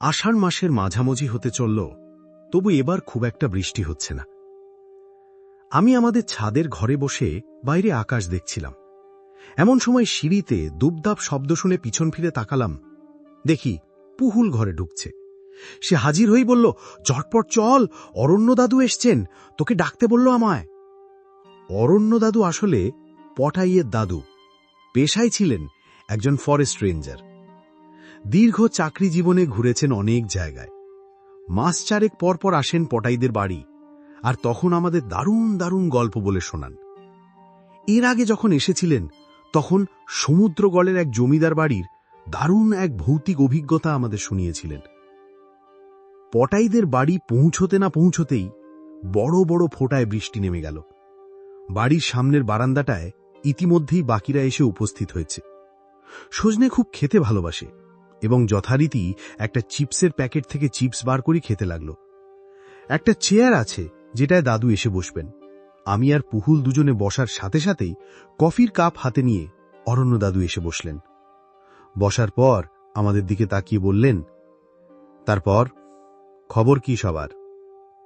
আষাঢ় মাসের মাঝামাঝি হতে চলল, তবু এবার খুব একটা বৃষ্টি হচ্ছে না। আমি আমাদের ছাদের ঘরে বসে বাইরে আকাশ দেখছিলাম। এমন সময় সিঁড়িতে দুবদাব শব্দ শুনে পিছন ফিরে তাকালাম। দেখি পুহুল ঘরে ঢুকছে। সে হাজির হয়েই বলল, চটপট চল, অরণ্য দাদু এসছেন, তোকে ডাকতে বলল আমায়। অরণ্য দাদু আসলে পটাইয়ের দাদু। পেশায় ছিলেন একজন ফরেস্ট রেঞ্জার। দীর্ঘ চাকরি জীবনে ঘুরেছেন অনেক জায়গায়। মাস চারেক পর পর আসেন পটাইদের বাড়ি, আর তখন আমাদের দারুণ দারুণ গল্প বলে শোনান। এর আগে যখন এসেছিলেন, তখন সমুদ্রগড়ের এক জমিদার বাড়ির দারুণ এক ভৌতিক অভিজ্ঞতা আমাদের শুনিয়েছিলেন। পটাইদের বাড়ি পৌঁছতে না পৌঁছতেই বড় বড় ফোঁটায় বৃষ্টি নেমে গেল। বাড়ির সামনের বারান্দাটায় ইতিমধ্যেই বাকিরা এসে উপস্থিত হয়েছে। সজনে খুব খেতে ভালোবাসে। এবং যথারীতি একটা চিপসের প্যাকেট থেকে চিপস বার করে খেতে লাগল। একটা চেয়ার আছে যেটায় দাদু এসে বসবেন। আমি আর পুহুল দুজনে বসার সাথে সাথেই কফির কাপ হাতে নিয়ে অরণ্য দাদু এসে বসলেন। বসার পর আমাদের দিকে তাকিয়ে বললেন, তারপর খবর কি সবার?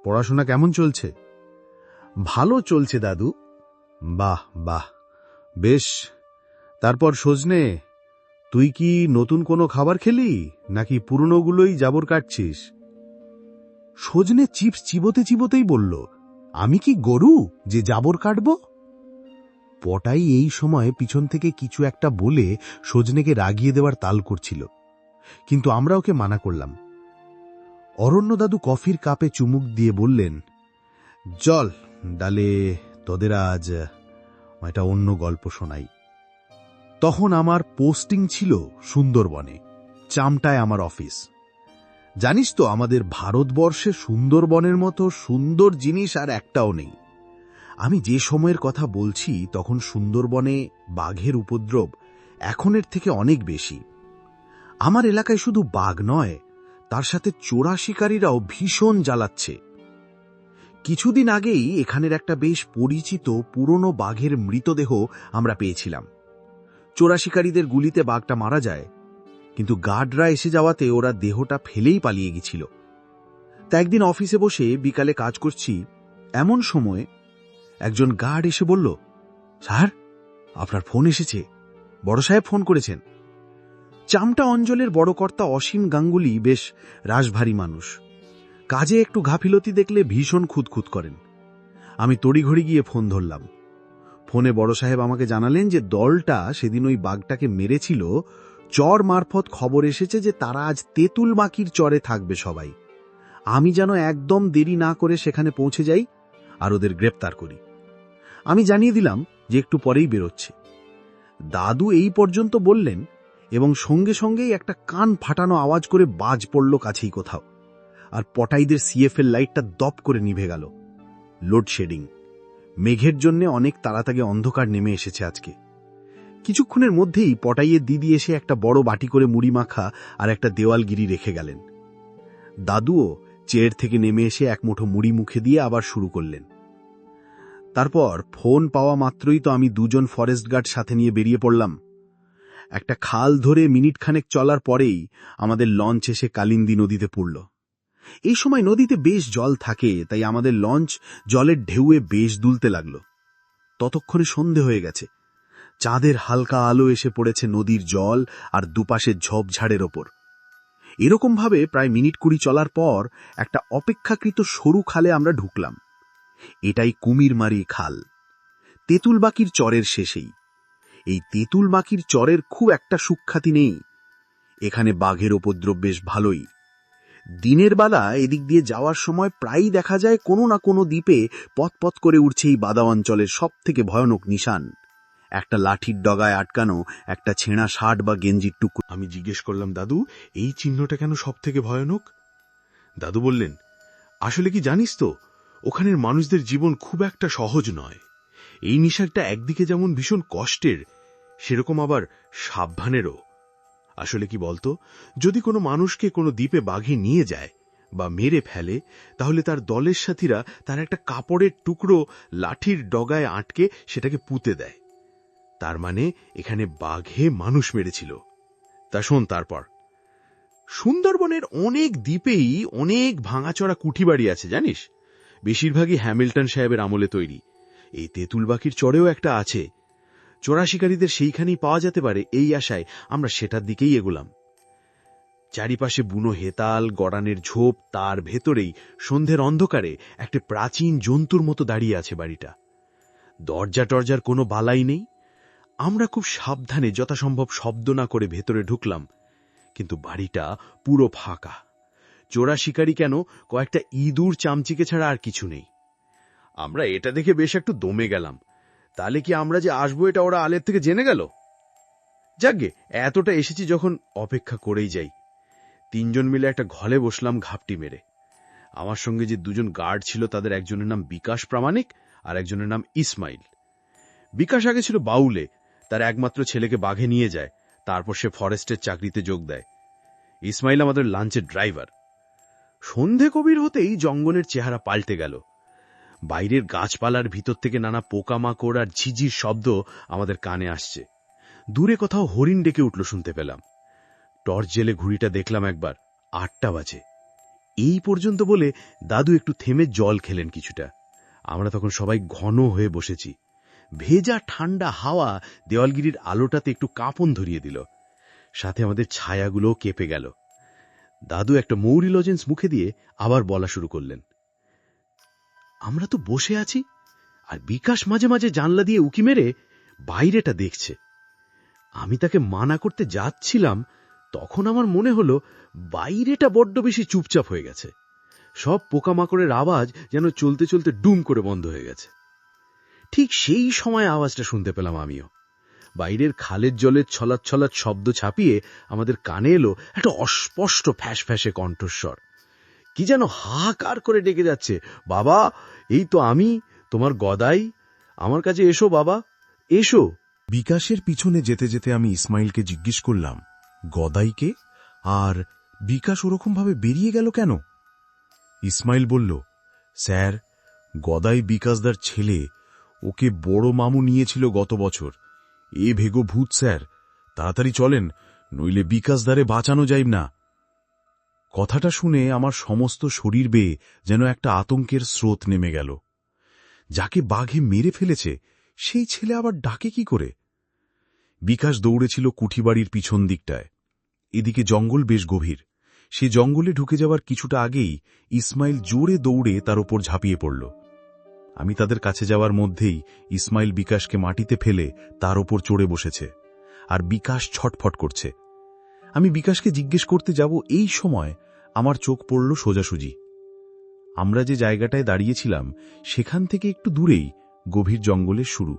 পড়াশোনা কেমন চলছে? ভালো চলছে দাদু। বাহ বাহ, বেশ। তারপর সজনে তুই কি নতুন কোনো খাবার খেলি? নাকি পুরনোগুলোই জাবর কাটছিস? সজনে চিপস চিবোতে চিবোতেই বলল, আমি কি গরু যে জাবর কাটব? পটাই এই সময় পিছন থেকে কিছু একটা বলে সজনেকে রাগিয়ে দেওয়ার তাল করছিল। কিন্তু আমরা ওকে মানা করলাম। অরণ্য দাদু কফির কাপে চুমুক দিয়ে বললেন, জল, ডালে তোদের আজ একটা অন্য গল্প শোনাই। তখন আমার পোস্টিং ছিল সুন্দরবনে, চামটায় আমার অফিস। জানিস তো, আমাদের ভারতবর্ষে সুন্দরবনের মতো সুন্দর জিনিস আর একটাও নেই। আমি যে সময়ের কথা বলছি, তখন সুন্দরবনে বাঘের উপদ্রব এখনের থেকে অনেক বেশি। আমার এলাকায় শুধু বাঘ নয়, তার সাথে চোরা শিকারীরাও ভীষণ জ্বালাচ্ছে। কিছুদিন আগেই এখানের একটা বেশ পরিচিত পুরনো বাঘের মৃতদেহ আমরা পেয়েছিলাম। চোরা শিকারীদের গুলিতে বাঘটা মারা যায়, কিন্তু গার্ডরা এসে যাওয়াতে ওরা দেহটা ফেলেই পালিয়ে গেছিল। তা একদিন অফিসে বসে বিকালে কাজ করছি, এমন সময় একজন গার্ড এসে বলল, স্যার, আপনার ফোন এসেছে। বড় সাহেব ফোন করেছেন। চামটা অঞ্চলের বড় কর্তা অসীম গাঙ্গুলি বেশ রাশভারী মানুষ। কাজে একটু ঘাফিলতি দেখলে ভীষণ খুঁতখুত করেন। আমি তড়িঘড়ি গিয়ে ফোন ধরলাম। ফোনে বড় সাহেব আমাকে জানালেন যে দলটা সেদিন ওই বাঘটাকে মেরেছিল। চর মারফত খবর এসেছে যে তারা আজ তেঁতুল মাকির চরে থাকবে সবাই। আমি যেন একদম দেরি না করে সেখানে পৌঁছে যাই আর ওদের গ্রেপ্তার করি। আমি জানিয়ে দিলাম যে একটু পরেই বেরোচ্ছে। দাদু এই পর্যন্ত বললেন এবং সঙ্গে সঙ্গেই একটা কান ফাটানো আওয়াজ করে বাজ পড়ল কাছেই কোথাও। আর পটাইদের সিএফএল লাইটটা দপ করে নিভে গেল। লোডশেডিং। মেঘের জন্যে অনেক তাড়াতাড়ি অন্ধকার নেমে এসেছে আজকে। কিছুক্ষণের মধ্যেই পটাইয়ের দিদি এসে একটা বড় বাটি করে মুড়ি মাখা আর একটা দেওয়ালগিরি রেখে গেলেন। দাদুও চেয়ার থেকে নেমে এসে এক মুঠো মুড়ি মুখে দিয়ে আবার শুরু করলেন। তারপর ফোন পাওয়া মাত্রই তো আমি দুজন ফরেস্ট গার্ড সাথে নিয়ে বেরিয়ে পড়লাম। একটা খাল ধরে মিনিট খানেক চলার পরেই আমাদের লঞ্চ এসে কালিন্দী নদীতে পড়ল। এই সময় নদীতে বেশ জল থাকে, তাই আমাদের লঞ্চ জলের ঢেউয়ে বেশ দুলতে লাগল। ততক্ষণে সন্ধে হয়ে গেছে। চাঁদের হালকা আলো এসে পড়েছে নদীর জল আর দুপাশের ঝোপঝাড়ের ওপর। এরকমভাবে প্রায় মিনিট কুড়ি চলার পর একটা অপেক্ষাকৃত সরু খালে আমরা ঢুকলাম। এটাই কুমিরমারি খাল। তেঁতুলবাকির চরের শেষেই। এই তেঁতুলবাকির চরের খুব একটা সুখ্যাতি নেই। এখানে বাঘের উপদ্রব বেশ ভালোই। দিনের বেলা এদিক দিয়ে যাওয়ার সময় প্রায়ই দেখা যায় কোনো না কোনো দ্বীপে পথ করে উঠছে এই বাদা অঞ্চলের সব থেকে ভয়ানক নিশান। একটা লাঠির ডগায় আটকানো, একটা ছেঁড়া শার্ট বা গেঞ্জির টুকরো। আমি জিজ্ঞেস করলাম, দাদু, এই চিহ্নটা কেন সব থেকে ভয়ানক? দাদু বললেন, আসলে কি জানিস তো, ওখানের মানুষদের জীবন খুব একটা সহজ নয়। এই নিশাকটা একদিকে যেমন ভীষণ কষ্টের, সেরকম আবার সাবধানেরও। আসলে কি বলতো, যদি কোনো মানুষকে কোনো দ্বীপে বাঘে নিয়ে যায় বা মেরে ফেলে, তাহলে তার দলের সাথীরা তার একটা কাপড়ের টুকরো লাঠির ডগায় আটকে সেটাকে পুঁতে দেয়। তার মানে এখানে বাঘে মানুষ মেরেছিল। তা শোন তারপর। সুন্দরবনের অনেক দ্বীপেই অনেক ভাঙাচড়া কুঠি বাড়ি আছে, জানিস? বেশিরভাগই হ্যামিল্টন সাহেবের আমলে তৈরি। এই তেঁতুল বাকির চড়েও একটা আছে। চোরা শিকারীদের সেইখানেই পাওয়া যেতে পারে এই আশায় আমরা সেটার দিকেই এগুলাম। চারিপাশে বুনো হেতাল, গড়ানের ঝোপ, তার ভেতরেই সন্ধ্যের অন্ধকারে একটা প্রাচীন জন্তুর মতো দাঁড়িয়ে আছে বাড়িটা। দরজা টরজার কোনো বালাই নেই। আমরা খুব সাবধানে যথাসম্ভব শব্দ না করে ভেতরে ঢুকলাম, কিন্তু বাড়িটা পুরো ফাঁকা। চোরা শিকারী কেন কয়েকটা ইঁদুর চামচিকে ছাড়া আর কিছু নেই। আমরা এটা দেখে বেশ একটু দমে গেলাম। তাহলে কি আমরা যে আসব এটা ওরা আলের থেকে জেনে গেল? যাকগে, এতটা এসেছি যখন অপেক্ষা করেই যাই। তিনজন মিলে একটা ঘলে বসলাম ঘাপটি মেরে। আমার সঙ্গে যে দুজন গার্ড ছিল তাদের একজনের নাম বিকাশ প্রামাণিক আর একজনের নাম ইসমাইল। বিকাশ আগে ছিল বাউলে, তার একমাত্র ছেলেকে বাঘে নিয়ে যায়, তারপর সে ফরেস্টের চাকরিতে যোগ দেয়। ইসমাইল আমাদের লাঞ্চের ড্রাইভার। সন্ধে কবির হতেই জঙ্গলের চেহারা পাল্টে গেল। বাইরের গাছপালার ভিতর থেকে নানা পোকামাকড় আর ঝিঝির শব্দ আমাদের কানে আসছে। দূরে কোথাও হরিণ ডেকে উঠল শুনতে পেলাম। টর্চ জেলে ঘুড়িটা দেখলাম একবার, আটটা বাজে। এই পর্যন্ত বলে দাদু একটু থেমে জল খেলেন কিছুটা। আমরা তখন সবাই ঘন হয়ে বসেছি। ভেজা ঠান্ডা হাওয়া দেওয়ালগিরির আলোটাতে একটু কাঁপন ধরিয়ে দিল। সাথে আমাদের ছায়াগুলোও কেঁপে গেল। দাদু একটা মৌরি লজেন্স মুখে দিয়ে আবার বলা শুরু করলেন। আমরা তো বসে আছি। আর বিকাশ মাঝে মাঝে জানলা দিয়ে উকি মেরে বাইরেটা দেখছে। আমি তাকে মানা করতে যাচ্ছিলাম, তখন আমার মনে হলো বাইরেটা বড্ড বেশি চুপচাপ হয়ে গেছে। সব পোকামাকড়ের আওয়াজ যেন চলতে চলতে ডুম করে বন্ধ হয়ে গেছে। ঠিক সেই সময় আওয়াজটা শুনতে পেলাম আমিও। বাইরের খালের জলের ছলাৎ ছলাৎ শব্দ ছাপিয়ে আমাদের কানে এলো একটা অস্পষ্ট ফ্যাস ফ্যাসে কণ্ঠস্বর। কি যেন হাহাকার করে ডেকে যাচ্ছে, বাবা এই তো আমি, তোমার গদাই। আমার কাছে এসো, বাবা। এসো। বিকাশের পিছনে যেতে যেতে আমি ইসমাইলকে জিজ্ঞেস করলাম, গদাইকে? আর বিকাশ ওরকমভাবে বেরিয়ে গেল কেন? ইসমাইল বলল, স্যার, গদাই বিকাশদার ছেলে, ওকে বড় মামু নিয়েছিল গত বছর। এ ভেগো ভূত স্যার। তাড়াতাড়ি চলেন, নইলে বিকাশদারে বাঁচানো যাইব না। কথাটা শুনে আমার সমস্ত শরীর বেয়ে যেন একটা আতঙ্কের স্রোত নেমে গেল। যাকে বাঘে মেরে ফেলেছে, সেই ছেলে আবার ডাকে কি করে? বিকাশ দৌড়েছিল কুঠিবাড়ির পিছন দিকটায়। এদিকে জঙ্গল বেশ গভীর। সে জঙ্গলে ঢুকে যাওয়ার কিছুটা আগেই ইসমাইল জোরে দৌড়ে তার ওপর ঝাঁপিয়ে পড়ল। আমি তাদের কাছে যাওয়ার মধ্যেই ইসমাইল বিকাশকে মাটিতে ফেলে তার ওপর চড়ে বসেছে। আর বিকাশ ছটফট করছে। আমি বিকাশকে জিজ্ঞেস করতে যাব, এই সময় আমার চোখ পড়ল সোজাসুজি। আমরা যে জায়গাটায় দাঁড়িয়েছিলাম, সেখান থেকে একটু দূরেই গভীর জঙ্গলের শুরু।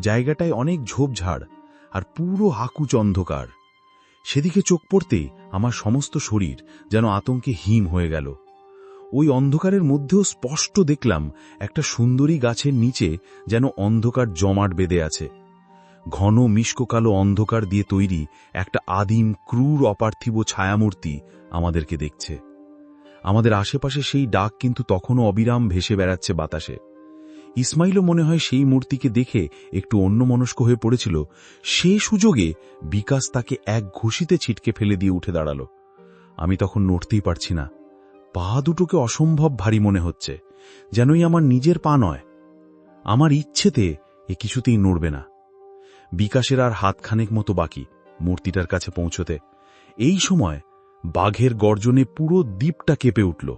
জায়গাটায় অনেক ঝোপঝাড় আর পুরো হাকুচ অন্ধকার। সেদিকে চোখ পড়তেই আমার সমস্ত শরীর যেন আতঙ্কে হিম হয়ে গেল। ওই অন্ধকারের মধ্যেও স্পষ্ট দেখলাম একটা সুন্দরী গাছের নিচে যেন অন্ধকার জমাট বেঁধে আছে। ঘন মিষ্ককালো অন্ধকার দিয়ে তৈরি একটা আদিম ক্রূর অপার্থিব ছায়ামূর্তি আমাদেরকে দেখছে। আমাদের আশেপাশে সেই ডাক কিন্তু তখনও অবিরাম ভেসে বেড়াচ্ছে বাতাসে। ইসমাইলও মনে হয় সেই মূর্তিকে দেখে একটু অন্যমনস্ক হয়ে পড়েছিল। সে সুযোগে বিকাশ তাকে এক ঘুষিতে ছিটকে ফেলে দিয়ে উঠে দাঁড়াল। আমি তখন নড়তেই পারছি না। পা দুটোকে অসম্ভব ভারী মনে হচ্ছে। যেনই আমার নিজের পা নয়। আমার ইচ্ছেতে এ কিছুতেই নড়বে না। বিকাশের আর হাতখানেক মতো বাকি মূর্তিটার কাছে পৌঁছতে। এই সময় বাঘের গর্জনে পুরো দ্বীপটা কেঁপে উঠল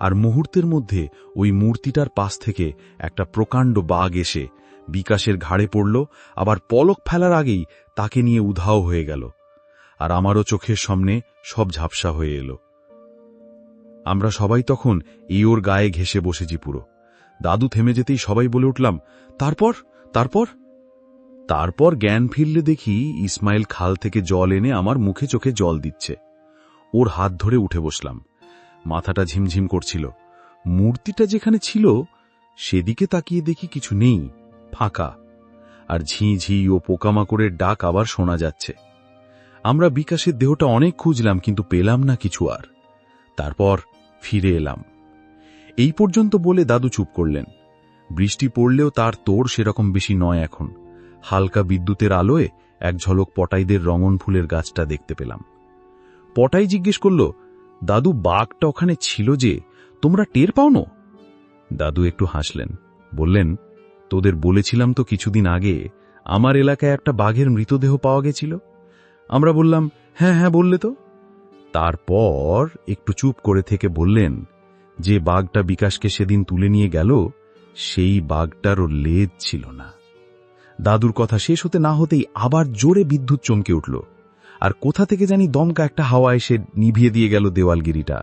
আর মুহূর্তের মধ্যে ওই মূর্তিটার পাশ থেকে একটা প্রকাণ্ড বাঘ এসে বিকাশের ঘাড়ে পড়ল, আবার পলক ফেলার আগেই তাকে নিয়ে উধাও হয়ে গেল আর আমারও চোখের সামনে সব ঝাপসা হয়ে এলো। আমরা সবাই তখন এই ওর গায়ে ঘেসে বসেছি পুরো। দাদু থেমে যেতেই সবাই বলে উঠলাম, তারপর? তারপর? তারপর জ্ঞান ফিরলে দেখি ইসমাইল খাল থেকে জল এনে আমার মুখে চোখে জল দিচ্ছে। ওর হাত ধরে উঠে বসলাম। মাথাটা ঝিমঝিম করছিল। মূর্তিটা যেখানে ছিল, সেদিকে তাকিয়ে দেখি কিছু নেই, ফাঁকা। আর ঝি ঝি ও পোকামাকড়ের ডাক আবার শোনা যাচ্ছে। আমরা বিকাশের দেহটা অনেক খুঁজলাম, কিন্তু পেলাম না কিছু আর। তারপর ফিরে এলাম। এই পর্যন্ত বলে দাদু চুপ করলেন। বৃষ্টি পড়লেও তার তোড় সেরকম বেশি নয় এখন। হালকা বিদ্যুতের আলোয় এক ঝলক পটাইদের রঙন ফুলের গাছটা দেখতে পেলাম। পটাই জিজ্ঞেস করল, দাদু, বাঘটা ওখানে ছিল যে, তোমরা টের পাওনো? দাদু একটু হাসলেন, বললেন, তোদের বলেছিলাম তো কিছুদিন আগে, আমার এলাকায় একটা বাঘের মৃতদেহ পাওয়া গেছিল। আমরা বললাম হ্যাঁ হ্যাঁ বললে তো। তারপর একটু চুপ করে থেকে বললেন, যে বাঘটা বিকাশকে সেদিন তুলে নিয়ে গেল, সেই বাঘটারও লেজ ছিল না। দাদুর কথা শেষ হতে না হতেই আবার জোরে বিদ্যুৎ চমকে উঠল। আর কোথা থেকে জানি দমকা একটা হাওয়া এসে নিভিয়ে দিয়ে গেল দেওয়ালগিরিটা।